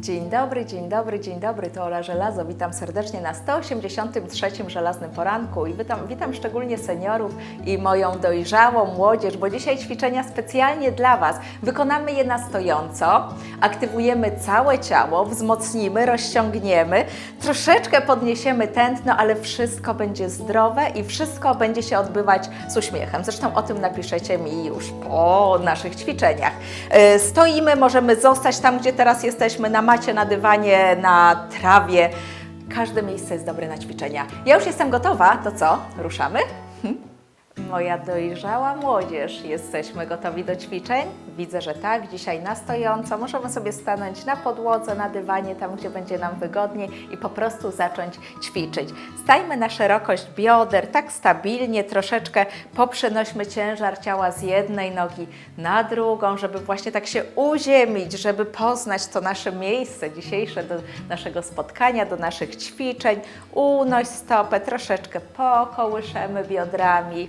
Dzień dobry, dzień dobry, dzień dobry, to Ola Żelazo. Witam serdecznie na 183 Żelaznym Poranku i witam, witam szczególnie seniorów i moją dojrzałą młodzież, bo dzisiaj ćwiczenia specjalnie dla Was. Wykonamy je na stojąco, aktywujemy całe ciało, wzmocnimy, rozciągniemy, troszeczkę podniesiemy tętno, ale wszystko będzie zdrowe i wszystko będzie się odbywać z uśmiechem. Zresztą o tym napiszecie mi już po naszych ćwiczeniach. E, Stoimy, możemy zostać tam, gdzie teraz jesteśmy, na macie, na dywanie, na trawie. Każde miejsce jest dobre na ćwiczenia. Ja już jestem gotowa, to co? Ruszamy? Moja dojrzała młodzież, jesteśmy gotowi do ćwiczeń? Widzę, że tak. Dzisiaj na stojąco możemy sobie stanąć na podłodze, na dywanie, tam gdzie będzie nam wygodniej i po prostu zacząć ćwiczyć. Stajmy na szerokość bioder, tak stabilnie, troszeczkę poprzenośmy ciężar ciała z jednej nogi na drugą, żeby właśnie tak się uziemić, żeby poznać to nasze miejsce dzisiejsze do naszego spotkania, do naszych ćwiczeń. Unoś stopę, troszeczkę pokołyszemy biodrami.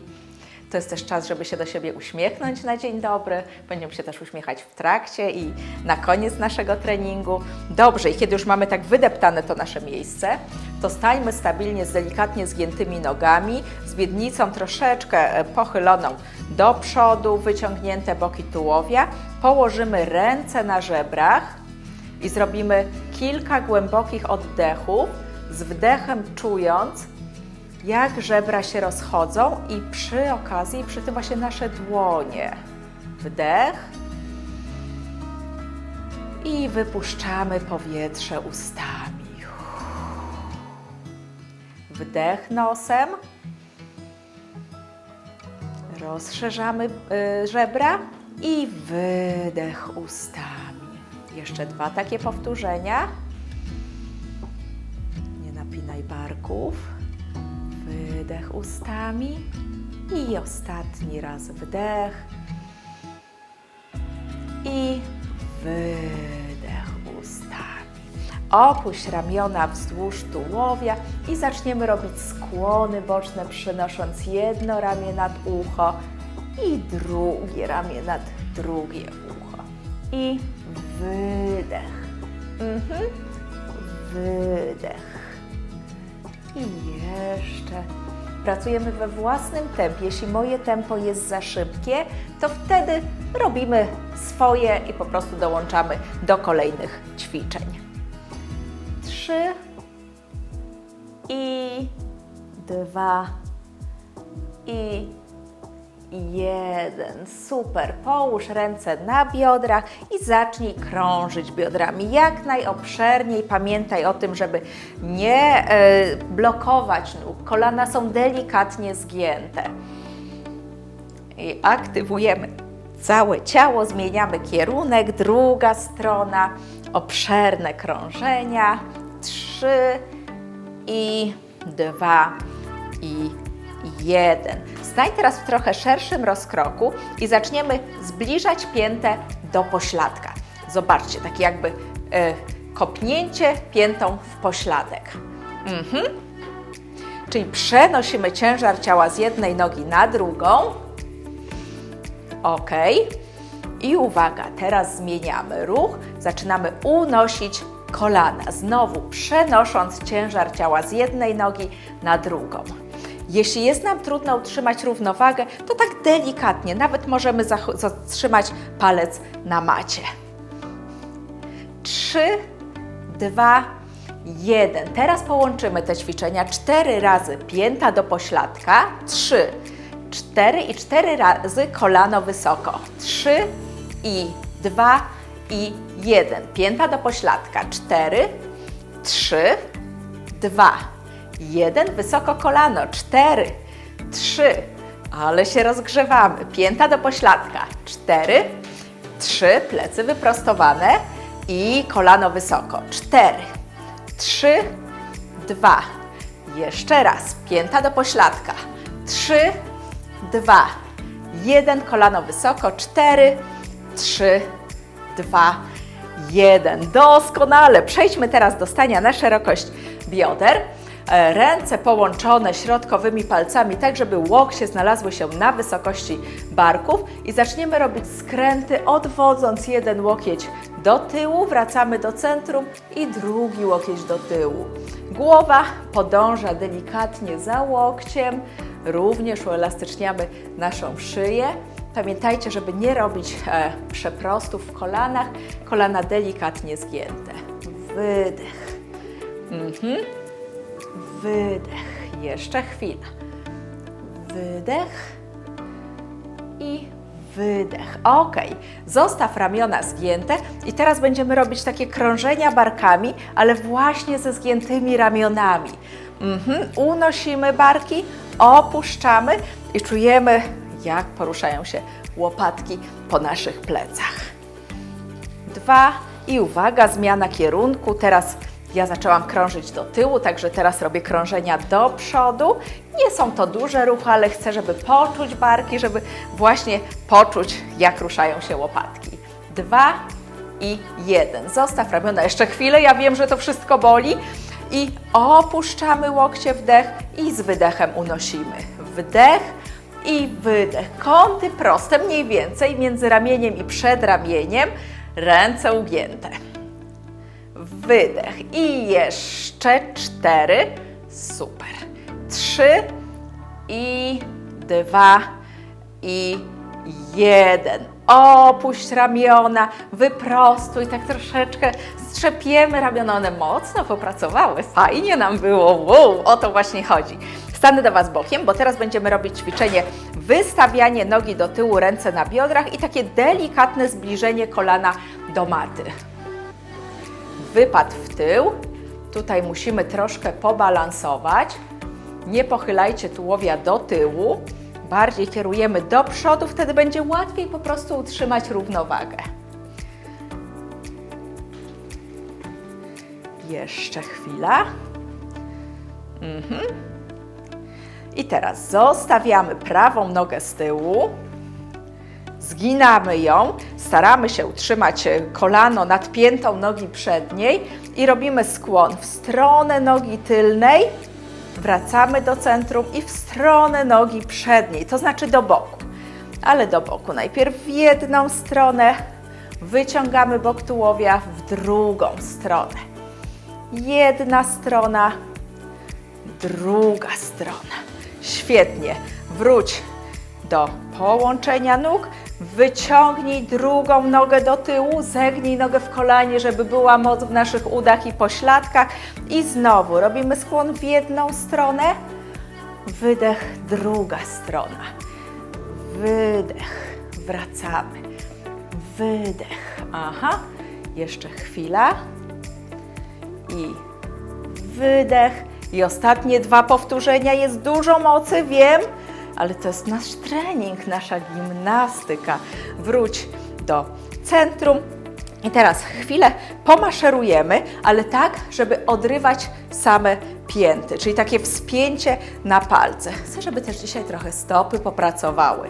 To jest też czas, żeby się do siebie uśmiechnąć na dzień dobry. Będziemy się też uśmiechać w trakcie i na koniec naszego treningu. Dobrze, i kiedy już mamy tak wydeptane to nasze miejsce, to stajmy stabilnie z delikatnie zgiętymi nogami, z miednicą troszeczkę e, pochyloną do przodu, wyciągnięte boki tułowia. Położymy ręce na żebrach i zrobimy kilka głębokich oddechów, z wdechem czując, jak żebra się rozchodzą i przy okazji, przy właśnie nasze dłonie. Wdech i wypuszczamy powietrze ustami. Wdech nosem. Rozszerzamy y, żebra i wydech ustami. Jeszcze dwa takie powtórzenia. Nie napinaj barków. Wydech ustami i ostatni raz wdech i wydech ustami. Opuść ramiona wzdłuż tułowia i zaczniemy robić skłony boczne, przynosząc jedno ramię nad ucho i drugie ramię nad drugie ucho. I wydech. Mhm. Wydech. I jeszcze. Pracujemy we własnym tempie. Jeśli moje tempo jest za szybkie, to wtedy robimy swoje i po prostu dołączamy do kolejnych ćwiczeń. Trzy i dwa i jeden. Super. Połóż ręce na biodrach i zacznij krążyć biodrami jak najobszerniej. Pamiętaj o tym, żeby nie e, blokować nóg. Kolana są delikatnie zgięte. I aktywujemy całe ciało, zmieniamy kierunek, druga strona, obszerne krążenia. Trzy i dwa i jeden. Stań teraz w trochę szerszym rozkroku i zaczniemy zbliżać piętę do pośladka. Zobaczcie, takie jakby e, kopnięcie piętą w pośladek. Mhm. Czyli przenosimy ciężar ciała z jednej nogi na drugą. Ok. I uwaga, teraz zmieniamy ruch. Zaczynamy unosić kolana, znowu przenosząc ciężar ciała z jednej nogi na drugą. Jeśli jest nam trudno utrzymać równowagę, to tak delikatnie, nawet możemy zatrzymać palec na macie. 3, 2, 1. Teraz połączymy te ćwiczenia cztery razy pięta do pośladka. 3, 4 i 4 razy kolano wysoko. 3 i 2 i 1. Pięta do pośladka. 4, 3, 2, 1. Wysoko kolano. 4, 3. Ale się rozgrzewamy. Pięta do pośladka. 4, 3. Plecy wyprostowane i kolano wysoko. 4, 3, 2. Jeszcze raz. Pięta do pośladka. 3, 2, 1. Kolano wysoko. 4, 3, 2, 1. Doskonale. Przejdźmy teraz do stania na szerokość bioder. E, ręce połączone środkowymi palcami, tak żeby łokcie znalazły się na wysokości barków i zaczniemy robić skręty, odwodząc jeden łokieć do tyłu, wracamy do centrum i drugi łokieć do tyłu. Głowa podąża delikatnie za łokciem, również uelastyczniamy naszą szyję. Pamiętajcie, żeby nie robić e, przeprostów w kolanach, kolana delikatnie zgięte. Wydech. Mhm. Wydech. Jeszcze chwila. Wydech i wydech. Ok, zostaw ramiona zgięte i teraz będziemy robić takie krążenia barkami, ale właśnie ze zgiętymi ramionami. Mhm. Unosimy barki, opuszczamy i czujemy, jak poruszają się łopatki po naszych plecach. Dwa i uwaga, zmiana kierunku. Teraz ja zaczęłam krążyć do tyłu, także teraz robię krążenia do przodu. Nie są to duże ruchy, ale chcę, żeby poczuć barki, żeby właśnie poczuć, jak ruszają się łopatki. Dwa i jeden. Zostaw ramiona jeszcze chwilę. Ja wiem, że to wszystko boli. I opuszczamy łokcie, wdech i z wydechem unosimy. Wdech i wydech. Kąty proste, mniej więcej między ramieniem i przedramieniem. Ręce ugięte. Wydech. I jeszcze cztery. Super. Trzy i dwa i jeden. Opuść ramiona, wyprostuj, tak troszeczkę strzepiemy ramiona, one mocno popracowały, fajnie nam było, wow, o to właśnie chodzi. Stanę do Was bokiem, bo teraz będziemy robić ćwiczenie wystawianie nogi do tyłu, ręce na biodrach i takie delikatne zbliżenie kolana do maty. Wypad w tył, tutaj musimy troszkę pobalansować, nie pochylajcie tułowia do tyłu, bardziej kierujemy do przodu, wtedy będzie łatwiej po prostu utrzymać równowagę. Jeszcze chwila. Mhm. I teraz zostawiamy prawą nogę z tyłu, zginamy ją, staramy się utrzymać kolano nad piętą nogi przedniej i robimy skłon w stronę nogi tylnej, wracamy do centrum i w stronę nogi przedniej, to znaczy do boku. Ale do boku. Najpierw w jedną stronę, wyciągamy bok tułowia w drugą stronę. Jedna strona, druga strona. Świetnie. Wróć do połączenia nóg. Wyciągnij drugą nogę do tyłu, zegnij nogę w kolanie, żeby była moc w naszych udach i pośladkach. I znowu robimy skłon w jedną stronę, wydech, druga strona. Wydech, wracamy. Wydech, aha, jeszcze chwila. I wydech. I ostatnie dwa powtórzenia. Jest dużo mocy, wiem, ale to jest nasz trening, nasza gimnastyka. Wróć do centrum. I teraz chwilę pomaszerujemy, ale tak, żeby odrywać same pięty, czyli takie wspięcie na palce. Chcę, żeby też dzisiaj trochę stopy popracowały.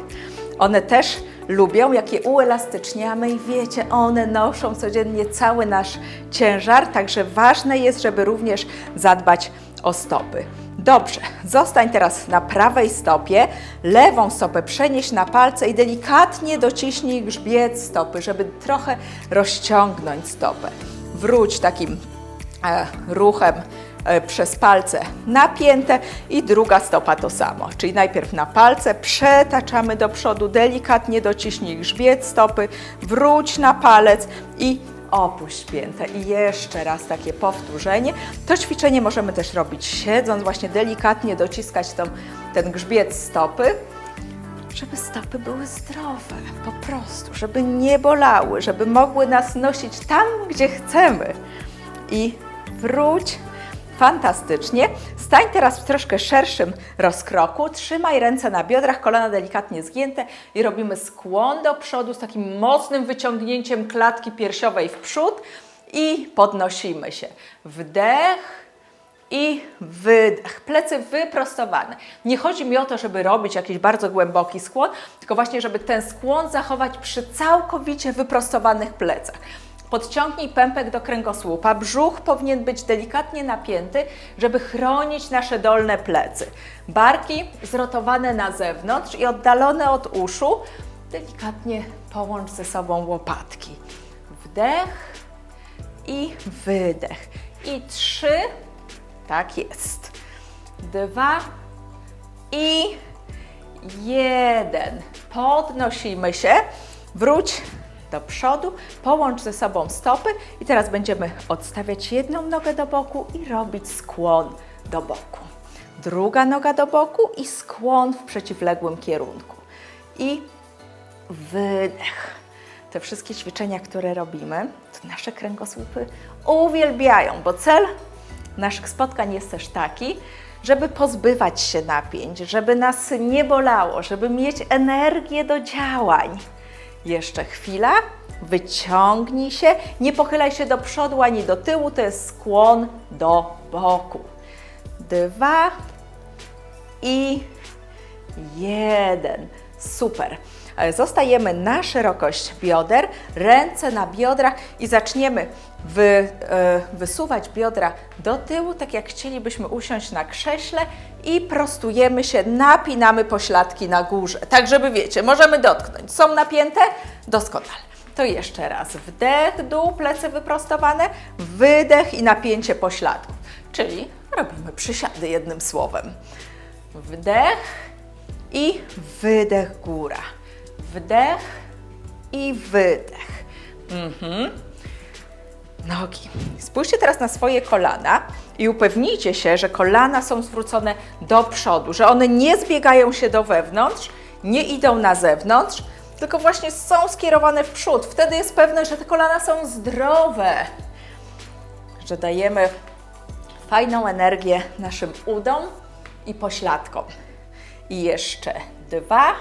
One też lubią, jak je uelastyczniamy i wiecie, one noszą codziennie cały nasz ciężar, także ważne jest, żeby również zadbać stopy. Dobrze, zostań teraz na prawej stopie, lewą stopę przenieś na palce i delikatnie dociśnij grzbiet stopy, żeby trochę rozciągnąć stopę. Wróć takim e, ruchem e, przez palce napięte i druga stopa to samo. Czyli najpierw na palce, przetaczamy do przodu, delikatnie dociśnij grzbiet stopy, wróć na palec i opuść piętę. I jeszcze raz takie powtórzenie. To ćwiczenie możemy też robić siedząc, właśnie delikatnie dociskać tą, ten grzbiet stopy, żeby stopy były zdrowe, po prostu, żeby nie bolały, żeby mogły nas nosić tam, gdzie chcemy. I wróć Fantastycznie. Stań teraz w troszkę szerszym rozkroku. Trzymaj ręce na biodrach, kolana delikatnie zgięte i robimy skłon do przodu z takim mocnym wyciągnięciem klatki piersiowej w przód i podnosimy się. Wdech i wydech. Plecy wyprostowane. Nie chodzi mi o to, żeby robić jakiś bardzo głęboki skłon, tylko właśnie, żeby ten skłon zachować przy całkowicie wyprostowanych plecach. Podciągnij pępek do kręgosłupa. Brzuch powinien być delikatnie napięty, żeby chronić nasze dolne plecy. Barki zrotowane na zewnątrz i oddalone od uszu. Delikatnie połącz ze sobą łopatki. Wdech i wydech. I trzy, tak jest. Dwa i jeden. Podnosimy się, wróć do przodu, połącz ze sobą stopy i teraz będziemy odstawiać jedną nogę do boku i robić skłon do boku. Druga noga do boku i skłon w przeciwległym kierunku. I wydech. Te wszystkie ćwiczenia, które robimy, to nasze kręgosłupy uwielbiają, bo cel naszych spotkań jest też taki, żeby pozbywać się napięć, żeby nas nie bolało, żeby mieć energię do działań. Jeszcze chwila, wyciągnij się, nie pochylaj się do przodu ani do tyłu, to jest skłon do boku. Dwa i jeden. Super. E, Zostajemy na szerokość bioder, ręce na biodrach i zaczniemy wy, e, wysuwać biodra do tyłu, tak jak chcielibyśmy usiąść na krześle i prostujemy się, napinamy pośladki na górze. Tak, żeby wiecie, możemy dotknąć. Są napięte? Doskonale. To jeszcze raz. Wdech, dół, plecy wyprostowane, wydech i napięcie pośladków. Czyli robimy przysiady jednym słowem. Wdech i wydech góra. Wdech i wydech. Mhm. Nogi. Spójrzcie teraz na swoje kolana i upewnijcie się, że kolana są zwrócone do przodu, że one nie zbiegają się do wewnątrz, nie idą na zewnątrz, tylko właśnie są skierowane w przód. Wtedy jest pewność, że te kolana są zdrowe, że dajemy fajną energię naszym udom i pośladkom. I jeszcze dwa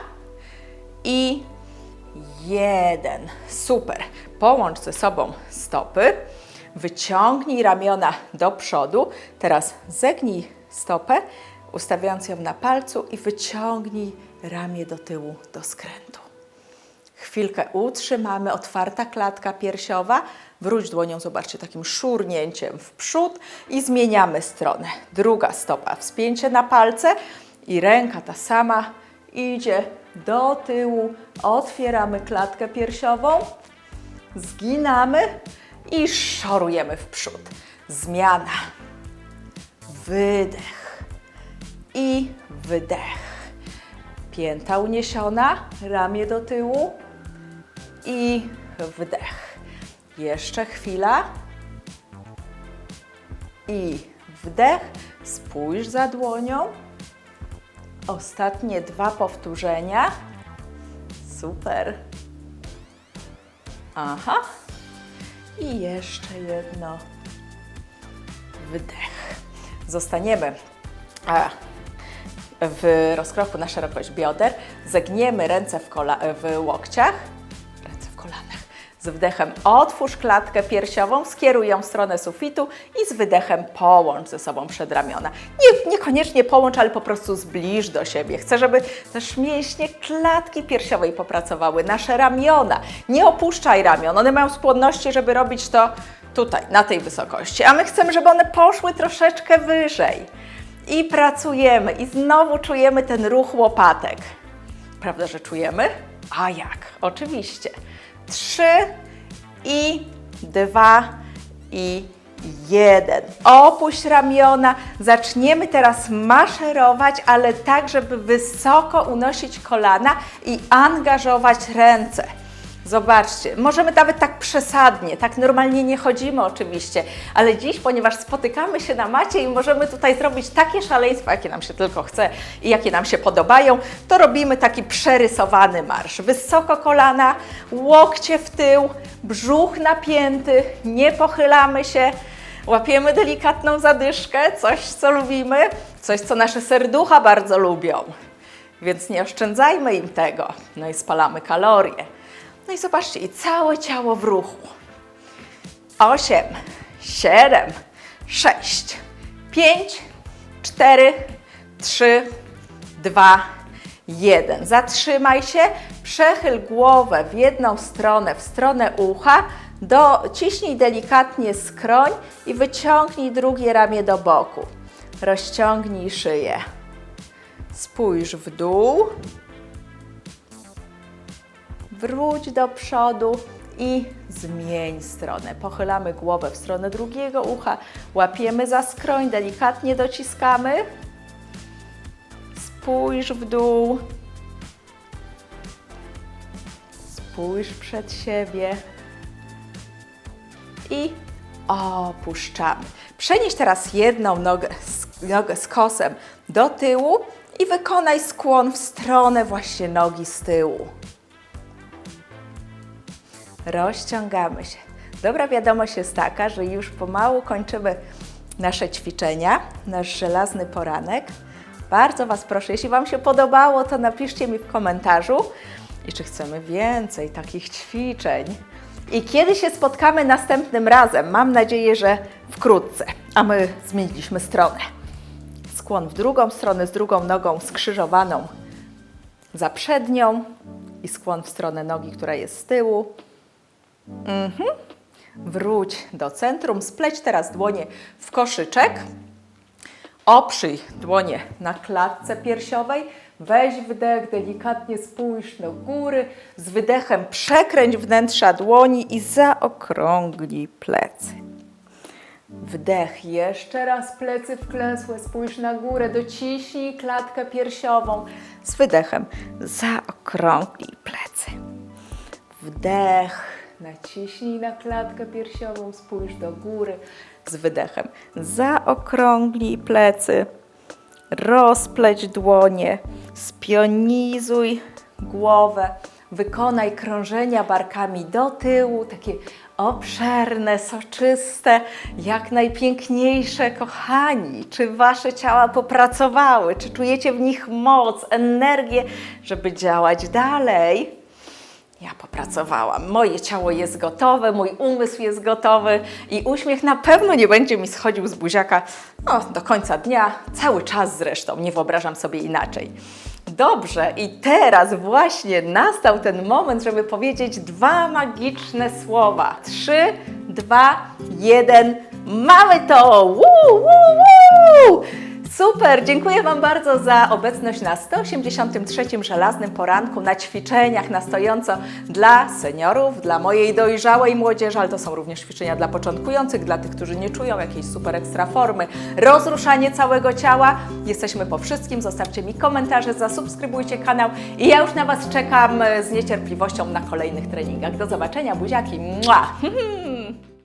i jeden. Super. Połącz ze sobą stopy. Wyciągnij ramiona do przodu. Teraz zegnij stopę, ustawiając ją na palcu i wyciągnij ramię do tyłu do skrętu. Chwilkę utrzymamy, otwarta klatka piersiowa. Wróć dłonią, zobaczcie, takim szurnięciem w przód i zmieniamy stronę. Druga stopa, wspięcie na palce i ręka ta sama idzie do tyłu. Otwieramy klatkę piersiową, zginamy i szorujemy w przód. Zmiana. Wydech i wydech. Pięta uniesiona, ramię do tyłu i wdech. Jeszcze chwila. I wdech. Spójrz za dłonią. Ostatnie dwa powtórzenia. Super. Aha. I jeszcze jedno. Wdech. Zostaniemy w rozkroku na szerokość bioder. Zegniemy ręce w, w łokciach. Z wdechem otwórz klatkę piersiową, skieruj ją w stronę sufitu i z wydechem połącz ze sobą przedramiona. Nie, niekoniecznie połącz, ale po prostu zbliż do siebie. Chcę, żeby też mięśnie klatki piersiowej popracowały, nasze ramiona. Nie opuszczaj ramion, one mają skłonności, żeby robić to tutaj, na tej wysokości, a my chcemy, żeby one poszły troszeczkę wyżej. I pracujemy, i znowu czujemy ten ruch łopatek. Prawda, że czujemy? A jak? Oczywiście. Trzy i dwa i jeden. Opuść ramiona. Zaczniemy teraz maszerować, ale tak, żeby wysoko unosić kolana i angażować ręce. Zobaczcie, możemy nawet tak przesadnie, tak normalnie nie chodzimy oczywiście, ale dziś, ponieważ spotykamy się na macie i możemy tutaj zrobić takie szaleństwa, jakie nam się tylko chce i jakie nam się podobają, to robimy taki przerysowany marsz. Wysoko kolana, łokcie w tył, brzuch napięty, nie pochylamy się, łapiemy delikatną zadyszkę, coś co lubimy, coś co nasze serducha bardzo lubią. Więc nie oszczędzajmy im tego. No i spalamy kalorie. No i zobaczcie, i całe ciało w ruchu. Osiem, siedem, sześć, pięć, cztery, trzy, dwa, jeden. Zatrzymaj się, przechyl głowę w jedną stronę, w stronę ucha, Dociśnij delikatnie skroń i wyciągnij drugie ramię do boku. Rozciągnij szyję. Spójrz w dół. Wróć do przodu i zmień stronę. Pochylamy głowę w stronę drugiego ucha, łapiemy za skroń, delikatnie dociskamy. Spójrz w dół. Spójrz przed siebie i opuszczamy. Przenieś teraz jedną nogę, nogę z kosem do tyłu i wykonaj skłon w stronę właśnie nogi z tyłu. Rozciągamy się. Dobra wiadomość jest taka, że już pomału kończymy nasze ćwiczenia, nasz żelazny poranek. Bardzo Was proszę, jeśli Wam się podobało, to napiszcie mi w komentarzu i czy chcemy więcej takich ćwiczeń. I kiedy się spotkamy następnym razem? Mam nadzieję, że wkrótce. A my zmieniliśmy stronę. Skłon w drugą stronę z drugą nogą skrzyżowaną za przednią i skłon w stronę nogi, która jest z tyłu. Mhm. Wróć do centrum, spleć teraz dłonie w koszyczek. Oprzyj dłonie na klatce piersiowej. Weź wdech, delikatnie spójrz do góry. Z wydechem przekręć wnętrza dłoni i zaokrąglij plecy. Wdech, jeszcze raz plecy wklęsłe, spójrz na górę, dociśnij klatkę piersiową. Z wydechem zaokrąglij plecy. Wdech, naciśnij na klatkę piersiową, spójrz do góry. Z wydechem zaokrąglij plecy, rozpleć dłonie, spionizuj głowę, wykonaj krążenia barkami do tyłu, takie obszerne, soczyste, jak najpiękniejsze, kochani. Czy Wasze ciała popracowały? Czy czujecie w nich moc, energię, żeby działać dalej? Ja popracowałam. Moje ciało jest gotowe, mój umysł jest gotowy i uśmiech na pewno nie będzie mi schodził z buziaka no, do końca dnia, cały czas zresztą, nie wyobrażam sobie inaczej. Dobrze, i teraz właśnie nastał ten moment, żeby powiedzieć dwa magiczne słowa. Trzy, dwa, jeden. Mamy to! Woo, woo, woo! Super, dziękuję Wam bardzo za obecność na 183 żelaznym poranku, na ćwiczeniach na stojąco dla seniorów, dla mojej dojrzałej młodzieży, ale to są również ćwiczenia dla początkujących, dla tych, którzy nie czują jakiejś super ekstra formy, rozruszanie całego ciała. Jesteśmy po wszystkim, zostawcie mi komentarze, zasubskrybujcie kanał i ja już na Was czekam z niecierpliwością na kolejnych treningach. Do zobaczenia, buziaki! Mua!